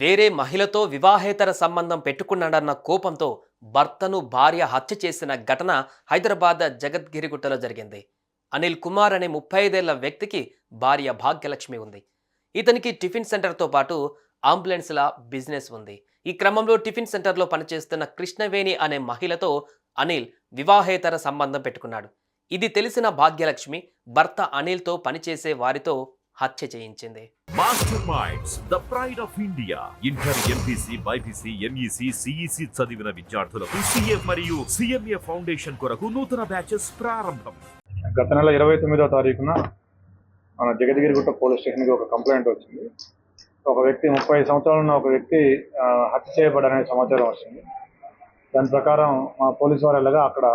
వేరే మహిళతో వివాహేతర సంబంధం పెట్టుకున్నాడన్న కోపంతో భర్తను భార్య హత్య చేసిన ఘటన హైదరాబాద్ జగద్గిరిగుట్టలో జరిగింది. అనిల్ కుమార్ అనే ముప్పై ఐదేళ్ళ వ్యక్తికి భార్య భాగ్యలక్ష్మి ఉంది. ఇతనికి టిఫిన్ సెంటర్తో పాటు అంబులెన్స్ల బిజినెస్ ఉంది. ఈ క్రమంలో టిఫిన్ సెంటర్లో పనిచేస్తున్న కృష్ణవేణి అనే మహిళతో అనిల్ వివాహేతర సంబంధం పెట్టుకున్నాడు. ఇది తెలిసిన భాగ్యలక్ష్మి భర్త అనిల్తో పనిచేసే వారితో హత్య చేయించింది. Master minds the pride of India inter MPC BiPC MEC CEC చదివిన విద్యార్థులకు సిఏ మరియు సిఎంఏ ఫౌండేషన్ కొరకు నూతన బ్యాచెస్ ప్రారంభం. గత నెల ఇరవై తొమ్మిదో తారీఖున మన జగద్గిరిగుట్ట పోలీస్ స్టేషన్కి ఒక కంప్లైంట్ వచ్చింది. ఒక వ్యక్తి ముప్పై సంవత్సరాలు ఉన్న ఒక వ్యక్తి హత్య చేయబడనే సమాచారం వచ్చింది. దాని ప్రకారం మా పోలీసు వారు వెళ్ళగా అక్కడ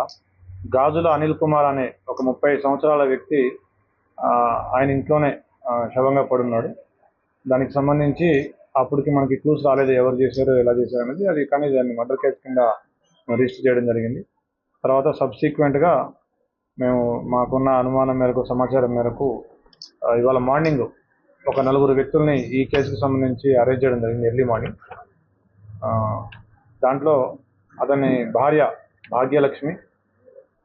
గాజుల అనిల్ కుమార్ అనే ఒక ముప్పై సంవత్సరాల వ్యక్తి ఆయన ఇంట్లోనే శవంగా పడున్నాడు. దానికి సంబంధించి అప్పటికి మనకి క్లూస్ రాలేదు ఎవరు చేశారు ఎలా చేశారు అనేది అది కానీ దాన్ని మర్డర్ కేసు కింద రిజిస్టర్ చేయడం జరిగింది. తర్వాత సబ్సిక్వెంట్గా మేము మాకున్న అనుమానం మేరకు సమాచారం మేరకు ఇవాళ మార్నింగ్ ఒక నలుగురు వ్యక్తుల్ని ఈ కేసుకు సంబంధించి అరెస్ట్ చేయడం జరిగింది ఎర్లీ మార్నింగ్. దాంట్లో అతని భార్య భాగ్యలక్ష్మి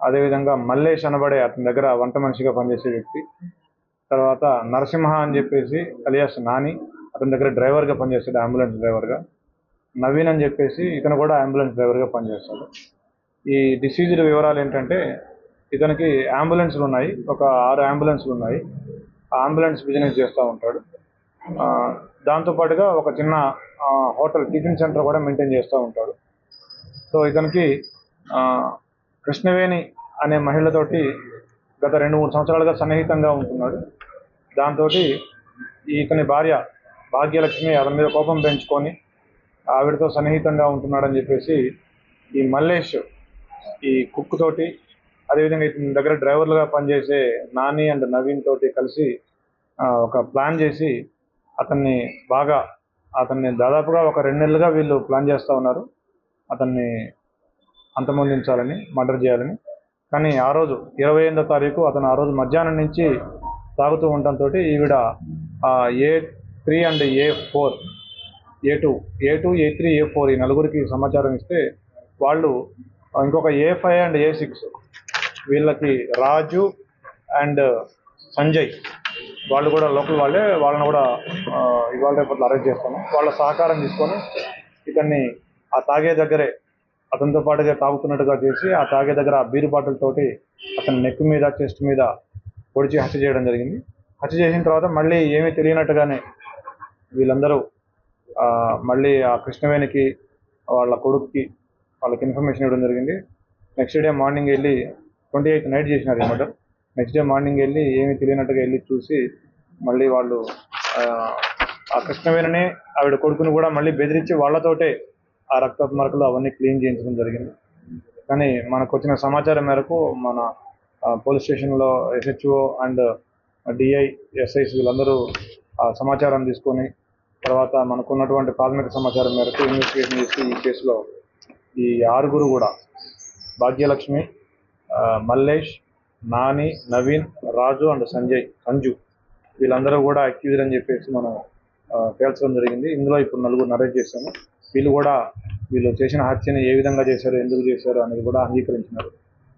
అదేవిధంగా మల్లేష్ అనబడే అతని దగ్గర వంట మనిషిగా పనిచేసే వ్యక్తి తర్వాత నరసింహ అని చెప్పేసి అలియాస్ నాని అతని దగ్గర డ్రైవర్గా పనిచేస్తాడు అంబులెన్స్ డ్రైవర్గా. నవీన్ అని చెప్పేసి ఇతను కూడా అంబులెన్స్ డ్రైవర్గా పనిచేస్తాడు. ఈ డిసీజ్డ్ వివరాలు ఏంటంటే ఇతనికి అంబులెన్స్లు ఉన్నాయి ఒక ఆరు అంబులెన్స్లు ఉన్నాయి. ఆ అంబులెన్స్ బిజినెస్ చేస్తూ ఉంటాడు. దాంతోపాటుగా ఒక చిన్న హోటల్ టిఫిన్ సెంటర్ కూడా మెయింటైన్ చేస్తూ ఉంటాడు. సో ఇతనికి కృష్ణవేణి అనే మహిళతోటి గత రెండు మూడు సంవత్సరాలుగా సన్నిహితంగా ఉంటున్నాడు. దాంతో ఇతని భార్య భాగ్యలక్ష్మి అతని మీద కోపం పెంచుకొని ఆవిడతో సన్నిహితంగా ఉంటున్నాడని చెప్పేసి ఈ మల్లేష్ ఈ కుక్ తోటి అదేవిధంగా ఇతని దగ్గర డ్రైవర్లుగా పనిచేసే నాని అండ్ నవీన్ తోటి కలిసి ఒక ప్లాన్ చేసి అతన్ని బాగా అతన్ని దాదాపుగా ఒక రెండు నెలలుగా వీళ్ళు ప్లాన్ చేస్తూ ఉన్నారు. అతన్ని అంతమొందించాలని మర్డర్ చేయాలని. కానీ ఆ రోజు ఇరవై ఎనిమిదో తారీఖు అతను ఆ రోజు మధ్యాహ్నం నుంచి తాగుతూ ఉండటంతో ఈవిడ A three and A four A two A two A three A four ఈ నలుగురికి సమాచారం ఇస్తే వాళ్ళు ఇంకొక A five and A six వీళ్ళకి రాజు అండ్ సంజయ్ వాళ్ళు కూడా లోకల్ వాళ్ళే వాళ్ళని కూడా ఇవాళ రేపట్లో అరెస్ట్ చేస్తాము. వాళ్ళ సహకారం తీసుకొని ఇతన్ని ఆ తాగే దగ్గరే అతనితో పాటుగా తాగుతున్నట్టుగా చేసి ఆ తాగే దగ్గర ఆ బీరు బాటిల్తోటి అతని నెక్ మీద చెస్ట్ మీద పొడిచి హత్య చేయడం జరిగింది. హత్య చేసిన తర్వాత మళ్ళీ ఏమీ తెలియనట్టుగానే వీళ్ళందరూ మళ్ళీ ఆ కృష్ణవేణికి వాళ్ళ కొడుక్కి వాళ్ళకి ఇన్ఫర్మేషన్ ఇవ్వడం జరిగింది. నెక్స్ట్ డే మార్నింగ్ వెళ్ళి ట్వంటీ ఎయిత్ నైట్ చేసినారు అనమాట నెక్స్ట్ డే మార్నింగ్ వెళ్ళి ఏమీ తెలియనట్టుగా వెళ్ళి చూసి మళ్ళీ వాళ్ళు ఆ, ఆ కృష్ణవేణిని ఆవిడ కొడుకుని కూడా మళ్ళీ బెదిరించి వాళ్ళతోటే ఆ రక్తపు మరకలు అవన్నీ క్లీన్ చేయించడం జరిగింది. కానీ మనకు వచ్చిన సమాచారం మేరకు మన పోలీస్ స్టేషన్లో ఎస్హెచ్ఓ అండ్ డిఐ ఎస్ఐస్ వీళ్ళందరూ ఆ సమాచారం తీసుకొని తర్వాత మనకు ఉన్నటువంటి ప్రాథమిక సమాచారం మేరకు ఇన్వెస్టిగేషన్ చేసి ఈ కేసులో ఈ ఆరుగురు కూడా భాగ్యలక్ష్మి మల్లేష్ నాని నవీన్ రాజు అండ్ సంజయ్ సంజు వీళ్ళందరూ కూడా అక్యూజ్ అని చెప్పేసి మనం ఆ, తేల్చడం జరిగింది. ఇందులో ఇప్పుడు నలుగురు అరెస్ట్ చేశాము. వీళ్ళు కూడా వీళ్ళు చేసిన హత్యని ఏ విధంగా చేశారు ఎందుకు చేశారు అనేది కూడా అంగీకరించినారు.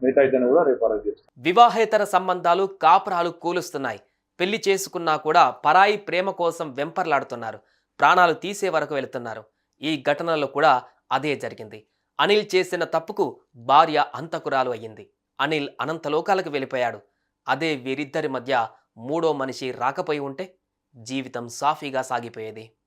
మిగతా ఇద్దరిని కూడా రేపు అరెస్ట్ చేస్తారు వివాహేతర సంబంధాలు కాపురాలు కూలుస్తున్నాయి. పెళ్ళి చేసుకున్నా కూడా పరాయి ప్రేమ కోసం వెంపర్లాడుతున్నారు. ప్రాణాలు తీసే వరకు వెళుతున్నారు. ఈ ఘటనలో కూడా అదే జరిగింది. అనిల్ చేసిన తప్పుకు భార్య అంతకురాలు అయ్యింది. అనిల్ అనంతలోకాలకు వెళ్ళిపోయాడు. అదే వీరిద్దరి మధ్య మూడో మనిషి రాకపోయి ఉంటే జీవితం సాఫీగా సాగిపోయేది.